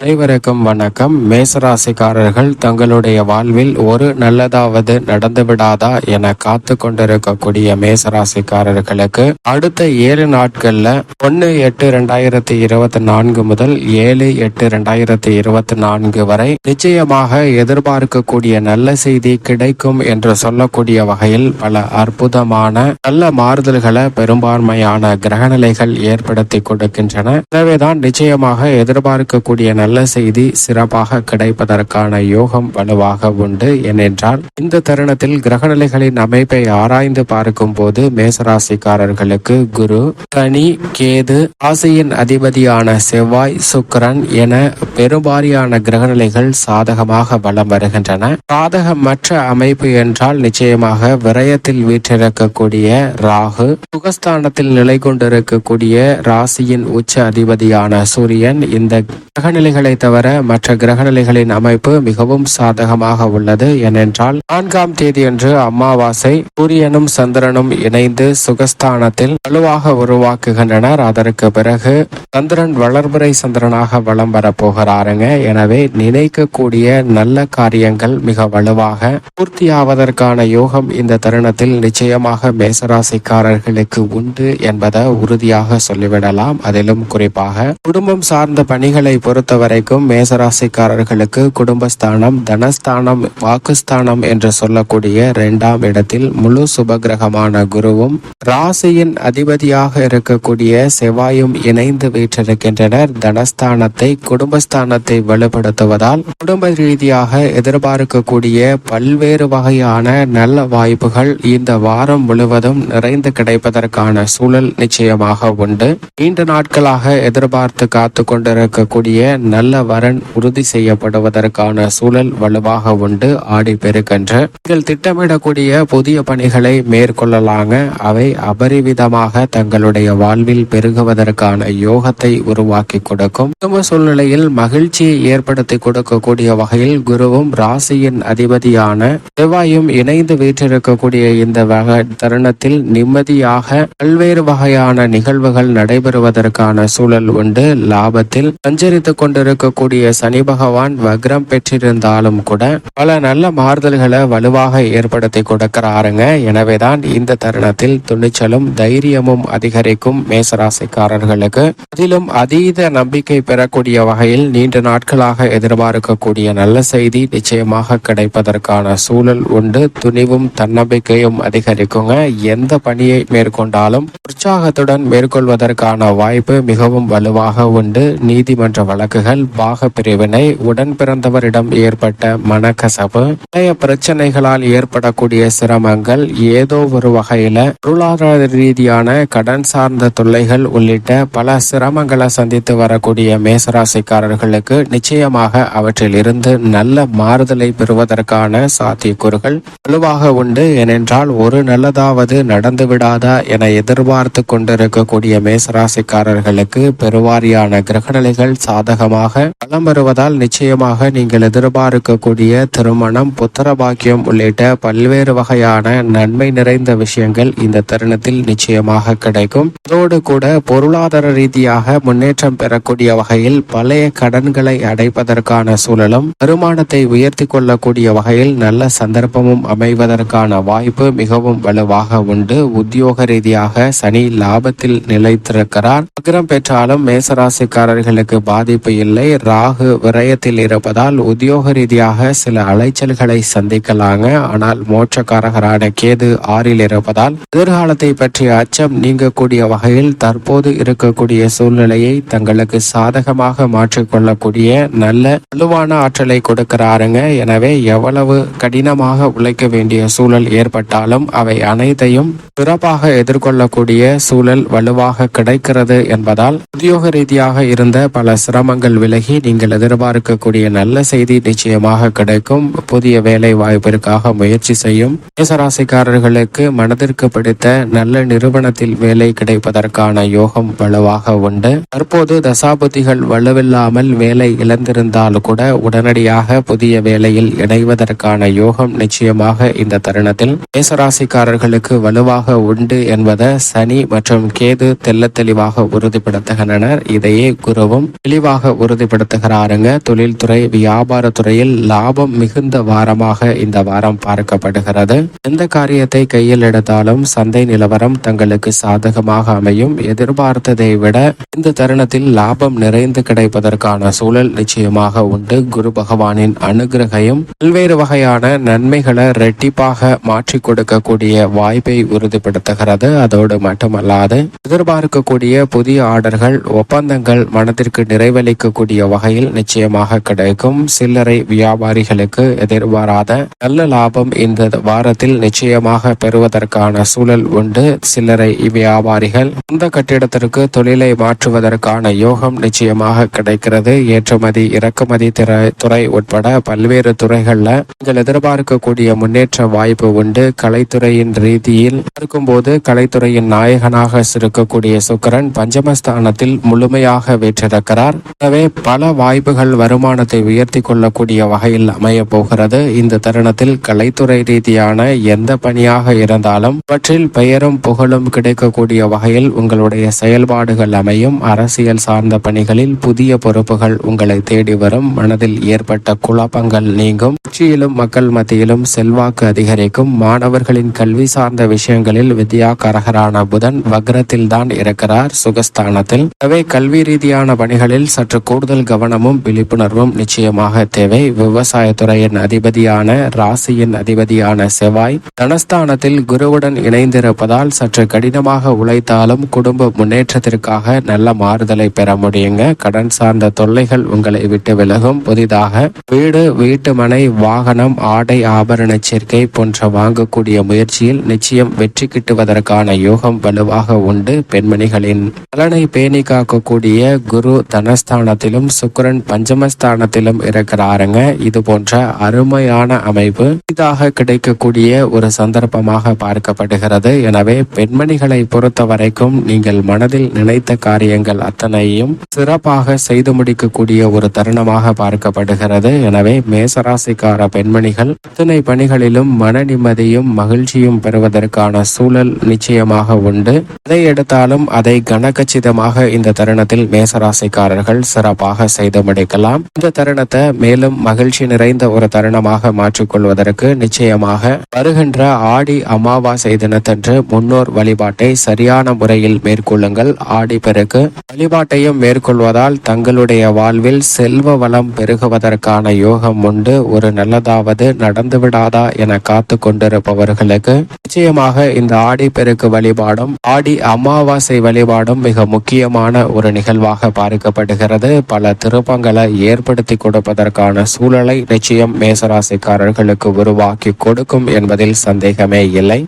அனைவருக்கும் வணக்கம். மேசராசிக்காரர்கள் தங்களுடைய வாழ்வில் ஒரு நல்லதாவது நடந்துவிடாதா என காத்து கொண்டிருக்கக்கூடிய மேசராசிக்காரர்களுக்கு அடுத்த ஏழு நாட்கள்ல ஒன்னு எட்டு ரெண்டாயிரத்தி இருபத்தி நான்கு முதல் ஏழு எட்டு ரெண்டாயிரத்தி இருபத்தி நான்கு வரை நிச்சயமாக எதிர்பார்க்கக்கூடிய நல்ல செய்தி கிடைக்கும் என்று சொல்லக்கூடிய வகையில் பல அற்புதமான நல்ல மாறுதல்களை பெரும்பான்மையான கிரகநிலைகள் ஏற்படுத்தி கொடுக்கின்றன. எனவேதான் நிச்சயமாக எதிர்பார்க்கக்கூடிய நல்ல செய்தி சிறப்பாக கிடைப்பதற்கான யோகம் வலுவாக உண்டு ஏனென்றால் இந்த தருணத்தில் கிரகநிலைகளின் அமைப்பை ஆராய்ந்து பார்க்கும் போது மேசராசிக்காரர்களுக்கு குரு கனி கேது ராசியின் அதிபதியான செவ்வாய் சுக்கிரன் என பெரும்பாரியான கிரகநிலைகள் சாதகமாக வலம் வருகின்றன. சாதகமற்ற அமைப்பு என்றால் நிச்சயமாக விரயத்தில் வீற்றிருக்கக்கூடிய ராகு சுகஸ்தானத்தில் நிலை கொண்டிருக்கக்கூடிய ராசியின் உச்ச அதிபதியான சூரியன். இந்த கிரகநிலைகள் தவிர மற்ற கிரகநிலைகளின் அமைப்பு மிகவும் சாதகமாக உள்ளது. ஏனென்றால் நான்காம் தேதியன்று அமாவாசை சூரியனும் சந்திரனும் இணைந்து சுகஸ்தானத்தில் வலுவாக உருவாக்குகின்றனர். அதற்கு பிறகு சந்திரன் வளர்பிறை சந்திரனாக வலம் வரப்போகிறாருங்க எனவே நினைக்கக்கூடிய நல்ல காரியங்கள் மிக வலுவாக பூர்த்தியாவதற்கான யோகம் இந்த தருணத்தில் நிச்சயமாக மேசராசிக்காரர்களுக்கு உண்டு என்பதை உறுதியாக சொல்லிவிடலாம். அதிலும் குறிப்பாக குடும்பம் சார்ந்த பணிகளை பொறுத்தவரை வரைக்கும் மேசராசிக்காரர்களுக்கு குடும்பஸ்தானம் தனஸ்தானம் வாக்குஸ்தானம் என்று சொல்லக்கூடிய இரண்டாம் இடத்தில் முழு சுபகிரகமான குருவும் ராசியின் அதிபதியாக இருக்கக்கூடிய செவ்வாயும் இணைந்து வீற்றிருக்கின்றனர். தனஸ்தானத்தை குடும்பஸ்தானத்தை வலுப்படுத்துவதால் குடும்ப ரீதியாக எதிர்பார்க்கக்கூடிய பல்வேறு வகையான நல்ல வாய்ப்புகள் இந்த வாரம் முழுவதும் நிறைந்து கிடைப்பதற்கான சூழல் நிச்சயமாக உண்டு. நீண்ட நாட்களாக எதிர்பார்த்து காத்து கொண்டிருக்கக்கூடிய நல்ல வரன் உறுதி செய்யப்படுவதற்கான சூழல் வலுவாக உண்டு ஆடி பெருக்கின்ற. நீங்கள் திட்டமிடக்கூடிய புதிய பணிகளை மேற்கொள்ளலாங்க. அவை அபரிவிதமாக தங்களுடைய வாழ்வில் பெருகுவதற்கான யோகத்தை உருவாக்கி கொடுக்கும். குடும்ப சூழ்நிலையில் மகிழ்ச்சியை ஏற்படுத்தி கொடுக்கக்கூடிய வகையில் குருவும் ராசியின் அதிபதியான செவ்வாயும் இணைந்து வீற்றிருக்கக்கூடிய இந்த வகை தருணத்தில் நிம்மதியாக பல்வேறு வகையான நிகழ்வுகள் நடைபெறுவதற்கான சூழல் உண்டு. லாபத்தில் சஞ்சரித்துக் இருக்கக்கூடிய சனி பகவான் வக்ரம் பெற்றிருந்தாலும் கூட பல நல்ல மாறுதல்களை வலுவாக ஏற்படுத்தி கொடுக்கிறாருங்க. எனவேதான் இந்த தருணத்தில் துணிச்சலும் தைரியமும் அதிகரிக்கும் மேசராசிக்காரர்களுக்கு. அதிலும் அதீத நம்பிக்கை பெறக்கூடிய வகையில் நீண்ட நாட்களாக எதிர்பார்க்கக்கூடிய நல்ல செய்தி நிச்சயமாக கிடைப்பதற்கான சூழல் உண்டு. துணிவும் தன்னம்பிக்கையும் அதிகரிக்குங்க. எந்த பணியை மேற்கொண்டாலும் உற்சாகத்துடன் மேற்கொள்வதற்கான வாய்ப்பு மிகவும் வலுவாக உண்டு. நீதிமன்ற வழக்குகள் பாக பிரிவினை உடன் பிறந்தவரிடம் ஏற்பட்ட மனக்கசவு பழைய பிரச்சனைகளால் ஏற்படக்கூடிய சிரமங்கள் ஏதோ ஒரு வகையில பொருளாதார ரீதியான கடன் சார்ந்த தொல்லைகள் உள்ளிட்ட பல சிரமங்களை சந்தித்து வரக்கூடிய மேசராசிக்காரர்களுக்கு நிச்சயமாக அவற்றில் இருந்து நல்ல மாறுதலை பெறுவதற்கான சாத்தியக்கூறுகள் வலுவாக உண்டு. ஏனென்றால் ஒரு நல்லதாவது நடந்து விடாதா என எதிர்பார்த்து கொண்டிருக்கக்கூடிய மேசராசிக்காரர்களுக்கு பெருவாரியான கிரகநிலைகள் சாதகமாக பலம் வருவதால் நிச்சயமாக நீங்கள் எதிர்பார்க்கக்கூடிய திருமணம் புத்திர பாக்கியம் உள்ளிட்ட பல்வேறு வகையான நன்மை நிறைந்த விஷயங்கள் இந்த தருணத்தில் நிச்சயமாக கிடைக்கும். அதோடு கூட பொருளாதார ரீதியாக முன்னேற்றம் பெறக்கூடிய வகையில் பழைய கடன்களை அடைப்பதற்கான சூழலும் வருமானத்தை உயர்த்தி கொள்ளக்கூடிய வகையில் நல்ல சந்தர்ப்பமும் அமைவதற்கான வாய்ப்பு மிகவும் வலுவாக உண்டு. உத்தியோக ரீதியாக சனி லாபத்தில் நிலைத்திருக்கிறார். அக்ரம் பெற்றாலும் மேசராசிக்காரர்களுக்கு பாதிப்பு இல்லை. ராகு விரயத்தில் இருப்பதால் உத்தியோக ரீதியாக சில அலைச்சல்களை சந்திக்கலாங்க. ஆனால் மோட்சக்காரகரான கேது ஆறில் இருப்பதால் எதிர்காலத்தை பற்றிய அச்சம் நீங்கக்கூடிய வகையில் தற்போது இருக்கக்கூடிய சூழ்நிலையை தங்களுக்கு சாதகமாக மாற்றிக்கொள்ளக்கூடிய நல்ல வலுவான ஆற்றலை கொடுக்கிறாருங்க. எனவே எவ்வளவு கடினமாக உழைக்க வேண்டிய சூழல் ஏற்பட்டாலும் அவை அனைத்தையும் சிறப்பாக எதிர்கொள்ளக்கூடிய சூழல் வலுவாக கிடைக்கிறது என்பதால் உத்தியோக ரீதியாக இருந்த பல சிரமங்கள் விலகி நீங்கள் எதிர்பார்க்கக்கூடிய நல்ல செய்தி நிச்சயமாக கிடைக்கும். புதிய வேலை வாய்ப்பிற்காக முயற்சி செய்யும் மேசராசிக்காரர்களுக்கு மனதிற்கு பிடித்த நல்ல நிறுவனத்தில் வேலை கிடைப்பதற்கான யோகம் வலுவாக உண்டு. தற்போது தசாபதிகள் வலுவில்லாமல் வேலை இழந்திருந்தால் கூட உடனடியாக புதிய வேலையில் இணைவதற்கான யோகம் நிச்சயமாக இந்த தருணத்தில் மேசராசிக்காரர்களுக்கு வலுவாக உண்டு என்பதை சனி மற்றும் கேது தெல்ல தெளிவாக உறுதிப்படுத்துகின்றனர். இதையே குருவும் தெளிவாக உறுதிப்படுத்துகிறாருங்க. தொழில்துறை வியாபாரத்துறையில் லாபம் மிகுந்த வாரமாக இந்த வாரம் பார்க்கப்படுகிறது. எந்த காரியத்தை கையில் எடுத்தாலும் சந்தை நிலவரம் தங்களுக்கு சாதகமாக அமையும். எதிர்பார்த்ததை விட இந்த தருணத்தில் லாபம் நிறைந்து கிடைப்பதற்கான சூழல் நிச்சயமாக உண்டு. குரு பகவானின் அனுகிரகையும் பல்வேறு வகையான நன்மைகளை ரெட்டிப்பாக மாற்றி கொடுக்கக்கூடிய வாய்ப்பை உறுதிப்படுத்துகிறது. அதோடு மட்டுமல்லாது எதிர்பார்க்கக்கூடிய புதிய ஆர்டர்கள் ஒப்பந்தங்கள் மனதிற்கு நிறைவளிக்கக்கூடிய வகையில் நிச்சயமாக கிடைக்கும். சில்லறை வியாபாரிகளுக்கு எதிர்பாராத நல்ல லாபம் இந்த வாரத்தில் நிச்சயமாக பெறுவதற்கான சூழல் உண்டு. சில்லறை வியாபாரிகள் சொந்த கட்டிடத்திற்கு தொழிலை மாற்றுவதற்கான யோகம் நிச்சயமாக கிடைக்கிறது. ஏற்றுமதி இறக்குமதி துறை உட்பட பல்வேறு துறைகள்ல நீங்கள் எதிர்பார்க்கக்கூடிய முன்னேற்ற வாய்ப்பு உண்டு. கலைத்துறையின் ரீதியில் இருக்கும்போது கலைத்துறையின் நாயகனாக இருக்கக்கூடிய சுக்கிரன் பஞ்சமஸ்தானத்தில் முழுமையாக வீற்றிருக்கிறார் எனவே பல வாய்ப்புகள் வருமானத்தை உயர்த்தி கொள்ளக்கூடிய வகையில் அமைய போகிறது. இந்த தருணத்தில் கலைத்துறை ரீதியான எந்த பணியாக இருந்தாலும் அவற்றில் பெயரும் புகழும் கிடைக்கக்கூடிய வகையில் உங்களுடைய செயல்பாடுகள் அமையும். அரசியல் சார்ந்த பணிகளில் புதிய பொறுப்புகள் உங்களை தேடி வரும். மனதில் ஏற்பட்ட குழப்பங்கள் நீங்கும். கட்சியிலும் மக்கள் மத்தியிலும் செல்வாக்கு அதிகரிக்கும். மாணவர்களின் கல்வி சார்ந்த விஷயங்களில் வித்யாகரகரான புதன் வக்ரத்தில் தான் இருக்கிறார். சுகஸ்தானத்தில். எனவே கல்வி ரீதியான பணிகளில் சற்று கூடுதல் கவனமும் விழிப்புணர்வும் நிச்சயமாக தேவை. விவசாயத்துறையின் அதிபதியான ராசியின் அதிபதியான செவ்வாய் தனஸ்தானத்தில் குருவுடன் இணைந்திருப்பதால் சற்று கடினமாக உழைத்தாலும் குடும்ப முன்னேற்றத்திற்காக நல்ல மாறுதலை பெற முடியுங்க. கடன் சார்ந்த தொல்லைகள் உங்களை விட்டு விலகும். புதிதாக வீடு வீட்டுமனை வாகனம் ஆடை ஆபரண சேர்க்கை போன்ற வாங்கக்கூடிய முயற்சியில் நிச்சயம் வெற்றி கிட்டுவதற்கான யோகம் வலுவாக உண்டு. பெண்மணிகளின் நலனை பேணி காக்கக்கூடிய குரு தனஸ்தானத்திலும் சுக்கிரன் பஞ்சமஸ்தானத்திலும் இருக்கிறாருங்க. இது போன்ற அருமையான அமைப்பு இதாக கிடைக்கக்கூடிய ஒரு சந்தர்ப்பமாக பார்க்கப்படுகிறது. எனவே பெண்மணிகளை பொறுத்த வரைக்கும் நீங்கள் மனதில் நினைத்த காரியங்கள் அத்தனையும் சிறப்பாக செய்து முடிக்கக்கூடிய ஒரு தருணமாக பார்க்கப்படுகிறது. எனவே மேசராசிக்கார பெண்மணிகள் அத்தனை பணிகளிலும் மன நிம்மதியும் மகிழ்ச்சியும் பெறுவதற்கான சூழல் நிச்சயமாக உண்டு. எதை எடுத்தாலும் அதை கனகச்சிதமாக இந்த தருணத்தில் மேசராசிக்காரர்கள் சிறப்பாக செய்து முடிக்கலாம் இந்த தருணத்தை மேலும் மகிழ்ச்சி நிறைந்த ஒரு தருணமாக மாற்றிக்கொள்வதற்கு நிச்சயமாக வருகின்ற ஆடி அமாவாசை தினத்தன்று முன்னோர் வழிபாட்டை சரியான முறையில் மேற்கொள்ளுங்கள். ஆடி பெருக்கு வழிபாட்டையும் மேற்கொள்வதால் தங்களுடைய வாழ்வில் செல்வ வளம் பெருகுவதற்கான யோகம் உண்டு. ஒரு நல்லதாவது நடந்து விடாதா என காத்து கொண்டிருப்பவர்களுக்கு நிச்சயமாக இந்த ஆடி பெருக்கு வழிபாடும் ஆடி அமாவாசை வழிபாடும் மிக முக்கியமான ஒரு நிகழ்வாக பார்க்கப்படுகிறது பல திருப்பங்களை ஏற்படுத்தி கொடுப்பதற்கான சூழலை நிச்சயம் மேசராசிக்காரர்களுக்கு உருவாக்கி கொடுக்கும் என்பதில் சந்தேகமே இல்லை.